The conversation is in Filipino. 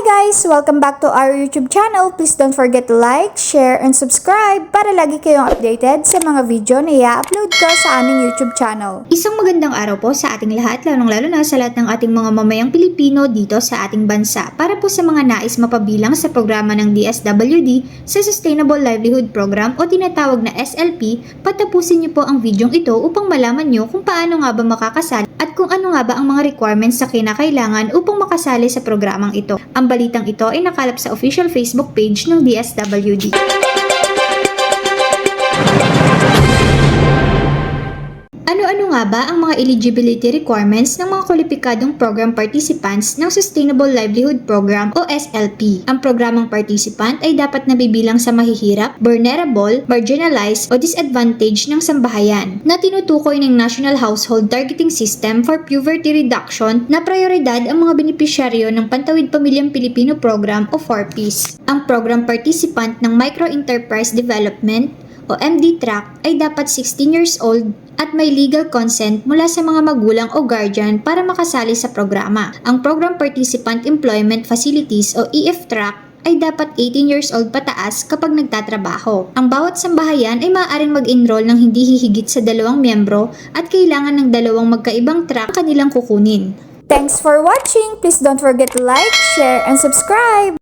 guys! Welcome back to our YouTube channel. Please don't forget to like, share, and subscribe para lagi kayong updated sa mga video na i-upload ko sa aming YouTube channel. Isang magandang araw po sa ating lahat, lalong-lalo na sa lahat ng ating mga mamayang Pilipino dito sa ating bansa. Para po sa mga nais mapabilang sa programa ng DSWD sa Sustainable Livelihood Program o tinatawag na SLP, patapusin niyo po ang videong ito upang malaman niyo kung paano nga ba makakasali at kung ano nga ba ang mga requirements na kinakailangan upang makasali sa programang ito. Ang balitang ito ay nakalap sa official Facebook page ng DSWD. Ano-ano nga ba ang mga eligibility requirements ng mga kwalipikadong program participants ng Sustainable Livelihood Program o SLP? Ang programang participant ay dapat nabibilang sa mahihirap, vulnerable, marginalized o disadvantaged ng sambahayan na tinutukoy ng National Household Targeting System for Poverty Reduction na prioridad ang mga benepisyaryo ng Pantawid Pamilyang Pilipino Program o 4Ps. Ang program participant ng Micro Enterprise Development o MD track ay dapat 16 years old at may legal consent mula sa mga magulang o guardian para makasali sa programa. Ang Program Participant Employment Facilities o EF track ay dapat 18 years old pataas kapag nagtatrabaho. Ang bawat sambahayan ay maaaring mag-enroll ng hindi hihigit sa dalawang miyembro at kailangan ng dalawang magkaibang track kanilang kukunin. Thanks for watching! Please don't forget to like, share, and subscribe!